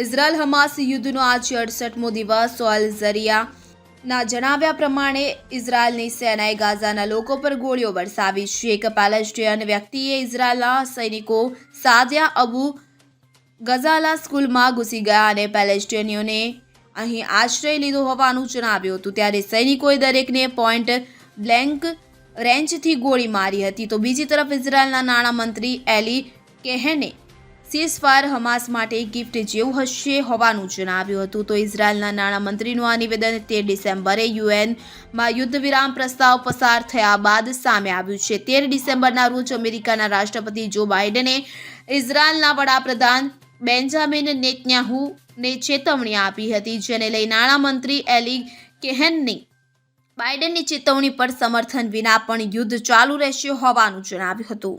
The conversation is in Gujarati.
ઇઝરાયલ હમાસ યુદ્ધનો આજે અડસઠમો દિવસ સોલ ઝરિયાના જણાવ્યા પ્રમાણે ઇઝરાયલની સેનાએ ગાઝાના લોકો પર ગોળીઓ વરસાવી. છે એક પેલેસ્ટિયન વ્યક્તિએ ઇઝરાયલના સૈનિકો સાદિયા અબુ ગઝાલા સ્કૂલમાં ઘૂસી ગયા અને પેલેસ્ટિયનીઓને અહીં આશ્રય લીધો હોવાનું જણાવ્યું હતું. ત્યારે સૈનિકોએ દરેકને પોઈન્ટ બ્લેન્ક રેન્જથી ગોળી મારી હતી. તો બીજી તરફ ઇઝરાયલના નાણામંત્રી એલી કેહેને સીઝફાયર હમાસ માટે ગિફ્ટ જેવું હશે હોવાનું જણાવ્યું હતું. તો ઇઝરાયલના નાણામંત્રીનું આ નિવેદન તેર ડિસેમ્બરે યુએનમાં યુદ્ધ વિરામ પ્રસ્તાવ પસાર થયા બાદ સામે આવ્યું છે. તેર ડિસેમ્બરના રોજ અમેરિકાના રાષ્ટ્રપતિ જો બાઇડને ઇઝરાયલના વડાપ્રધાન બેન્જામિન નેતન્યાહુને ચેતવણી આપી હતી, જેને લઈ નાણામંત્રી એલી કેહેનની બાઇડનની ચેતવણી પર સમર્થન વિના પણ યુદ્ધ ચાલુ રહેશે હોવાનું જણાવ્યું હતું.